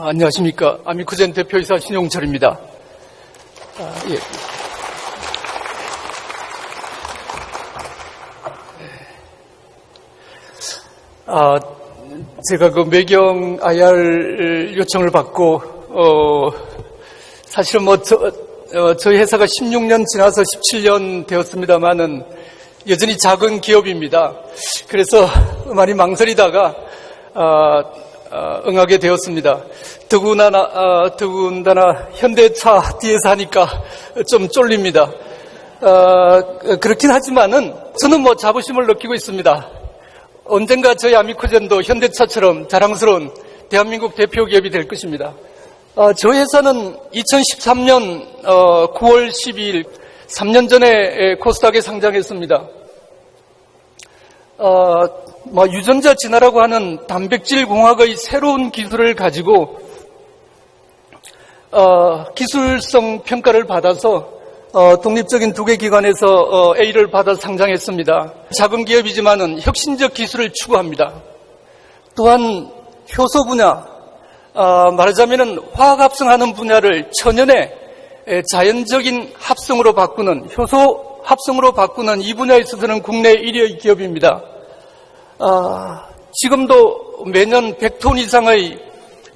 아, 안녕하십니까. 아미쿠젠 대표이사 신용철입니다. 아, 예. 아, 제가 그 매경 IR 요청을 받고, 어, 사실은 뭐, 저, 어, 저희 회사가 16년 지나서 17년 되었습니다만은 여전히 작은 기업입니다. 그래서 많이 망설이다가, 아, 아, 응하게 되었습니다. 더구나, 아, 더군다나 현대차 뒤에서 하니까 좀 쫄립니다. 아, 그렇긴 하지만은 저는 뭐 자부심을 느끼고 있습니다. 언젠가 저희 아미코젠도 현대차처럼 자랑스러운 대한민국 대표 기업이 될 것입니다. 어, 저희 회사는 2013년 9월 12일 3년 전에 코스닥에 상장했습니다. 어, 뭐 유전자 진화라고 하는 단백질 공학의 새로운 기술을 가지고 어, 기술성 평가를 받아서 어, 독립적인 두 개 기관에서 어, A를 받아 상장했습니다. 작은 기업이지만은 혁신적 기술을 추구합니다. 또한 효소 분야, 어, 말하자면은 화학 합성하는 분야를 천연의 에, 자연적인 합성으로 바꾸는 효소 합성으로 바꾸는 이 분야에 있어서는 국내 1위의 기업입니다. 아, 지금도 매년 100톤 이상의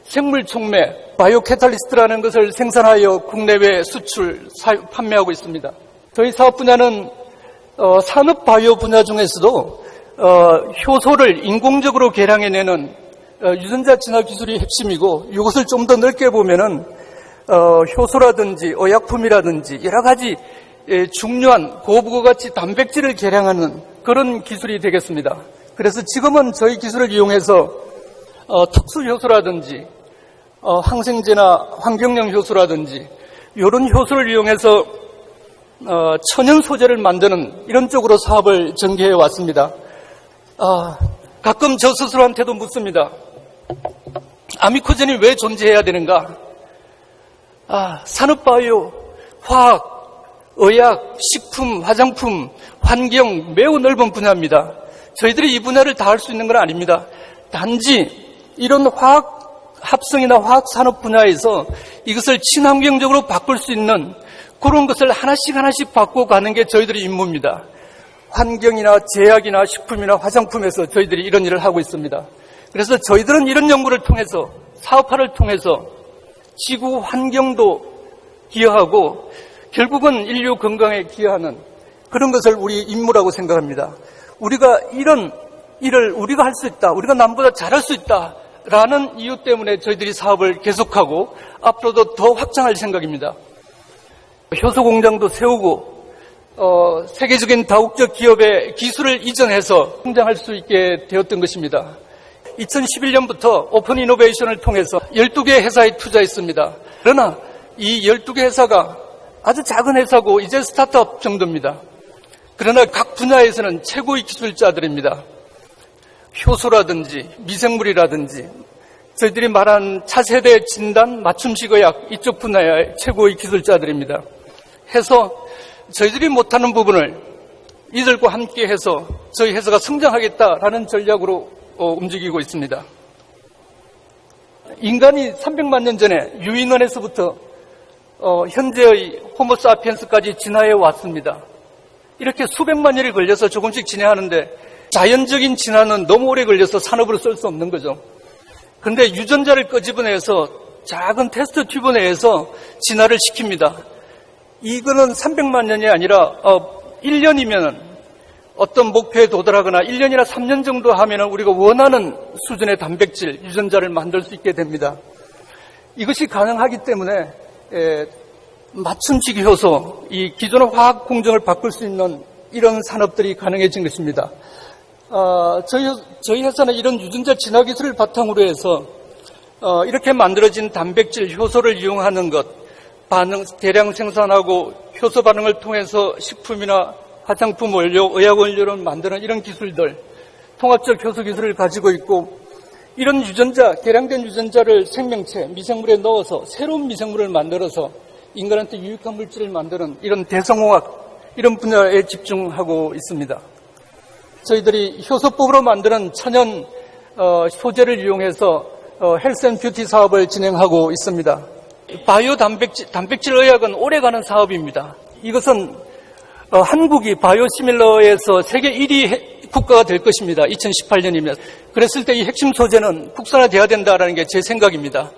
생물 촉매, 바이오 캐탈리스트라는 것을 생산하여 국내외 수출, 사, 판매하고 있습니다. 저희 사업 분야는 어, 산업 바이오 분야 중에서도 어, 효소를 인공적으로 개량해내는 어, 유전자 진화 기술이 핵심이고 이것을 좀 더 넓게 보면은 어, 효소라든지 의약품이라든지 여러 가지 예, 중요한 고부가 가치 단백질을 개량하는 그런 기술이 되겠습니다. 그래서 지금은 저희 기술을 이용해서 어, 특수 효소라든지 어, 항생제나 환경용 효소라든지 이런 효소를 이용해서 어, 천연 소재를 만드는 이런 쪽으로 사업을 전개해 왔습니다. 아, 가끔 저 스스로한테도 묻습니다. 아미코젠이 왜 존재해야 되는가? 아, 산업바이오, 화학, 의약, 식품, 화장품, 환경 매우 넓은 분야입니다. 저희들이 이 분야를 다 할 수 있는 건 아닙니다. 단지 이런 화학 합성이나 화학 산업 분야에서 이것을 친환경적으로 바꿀 수 있는 그런 것을 하나씩 하나씩 바꿔가는 게 저희들의 임무입니다. 환경이나 제약이나 식품이나 화장품에서 저희들이 이런 일을 하고 있습니다. 그래서 저희들은 이런 연구를 통해서 사업화를 통해서 지구 환경도 기여하고 결국은 인류 건강에 기여하는 그런 것을 우리 임무라고 생각합니다. 우리가 이런 일을 우리가 할 수 있다. 우리가 남보다 잘할 수 있다. 라는 이유 때문에 저희들이 사업을 계속하고 앞으로도 더 확장할 생각입니다. 효소 공장도 세우고 어, 세계적인 다국적 기업의 기술을 이전해서 성장할 수 있게 되었던 것입니다. 2011년부터 오픈 이노베이션을 통해서 12개 회사에 투자했습니다. 그러나 이 12개 회사가 아주 작은 회사고 이제 스타트업 정도입니다. 그러나 각 분야에서는 최고의 기술자들입니다. 효소라든지 미생물이라든지 저희들이 말한 차세대 진단 맞춤식 의학 이쪽 분야의 최고의 기술자들입니다. 해서 저희들이 못하는 부분을 이들과 함께 해서 저희 회사가 성장하겠다라는 전략으로 어, 움직이고 있습니다. 인간이 300만 년 전에 유인원에서부터 어, 현재의 호모사피엔스까지 진화해 왔습니다. 이렇게 수백만 년이 걸려서 조금씩 진화하는데 자연적인 진화는 너무 오래 걸려서 산업으로 쓸 수 없는 거죠. 근데 유전자를 끄집어내서 작은 테스트 튜브 내에서 진화를 시킵니다. 이거는 300만 년이 아니라 어, 1년이면 어떤 목표에 도달하거나 1년이나 3년 정도 하면 우리가 원하는 수준의 단백질, 유전자를 만들 수 있게 됩니다. 이것이 가능하기 때문에 에, 맞춤식 효소, 이 기존의 화학 공정을 바꿀 수 있는 이런 산업들이 가능해진 것입니다. 어, 저희, 저희 회사는 이런 유전자 진화 기술을 바탕으로 해서 어, 이렇게 만들어진 단백질 효소를 이용하는 것, 반응 대량 생산하고 효소 반응을 통해서 식품이나 화장품 원료, 의약 원료를 만드는 이런 기술들, 통합적 효소 기술을 가지고 있고 이런 유전자, 개량된 유전자를 생명체, 미생물에 넣어서 새로운 미생물을 만들어서 인간한테 유익한 물질을 만드는 이런 대성공학 이런 분야에 집중하고 있습니다. 저희들이 효소법으로 만드는 천연 어, 소재를 이용해서 어, 헬스 앤 뷰티 사업을 진행하고 있습니다. 바이오 단백질, 단백질 의학은 오래가는 사업입니다. 이것은 어, 한국이 바이오 시밀러에서 세계 1위 해- 국가가 될 것입니다. 2018년이면. 그랬을 때 이 핵심 소재는 국산화돼야 된다라는 게 제 생각입니다.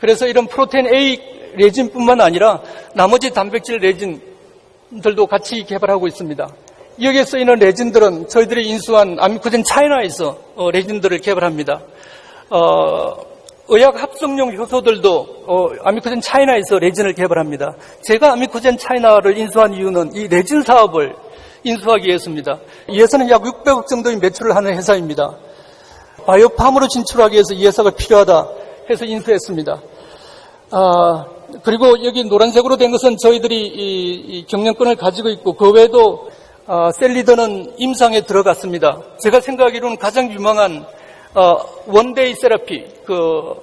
그래서 이런 프로테인 A 레진뿐만 아니라 나머지 단백질 레진들도 같이 개발하고 있습니다. 여기에 쓰이는 레진들은 저희들이 인수한 아미코젠 차이나에서 어, 레진들을 개발합니다. 어, 의학 합성용 효소들도 어, 아미코젠 차이나에서 레진을 개발합니다. 제가 아미코젠 차이나를 인수한 이유는 이 레진 사업을 인수하기 위해서입니다. 이 회사는 약 600억 정도의 매출을 하는 회사입니다. 바이오팜으로 진출하기 위해서 이 회사가 필요하다 해서 인수했습니다. 아, 그리고 여기 노란색으로 된 것은 저희들이 이, 이 경영권을 가지고 있고 그 외에도 아, 셀리더는 임상에 들어갔습니다. 제가 생각하기로는 가장 유망한 어, 원데이 세라피, 그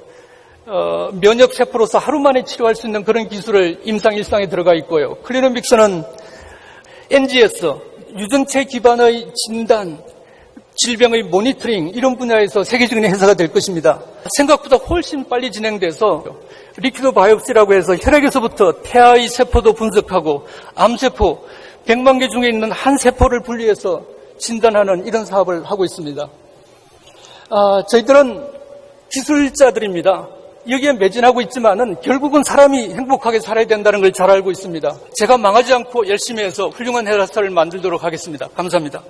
어, 면역 세포로서 하루 만에 치료할 수 있는 그런 기술을 임상 일상에 들어가 있고요. 클리노믹스는 NGS, 유전체 기반의 진단, 질병의 모니터링 이런 분야에서 세계적인 회사가 될 것입니다. 생각보다 훨씬 빨리 진행돼서 리퀴드 바이옵시라고 해서 혈액에서부터 태아의 세포도 분석하고 암세포 100만 개 중에 있는 한 세포를 분리해서 진단하는 이런 사업을 하고 있습니다. 아, 저희들은 기술자들입니다. 여기에 매진하고 있지만은 결국은 사람이 행복하게 살아야 된다는 걸 잘 알고 있습니다. 제가 망하지 않고 열심히 해서 훌륭한 회사를 만들도록 하겠습니다. 감사합니다.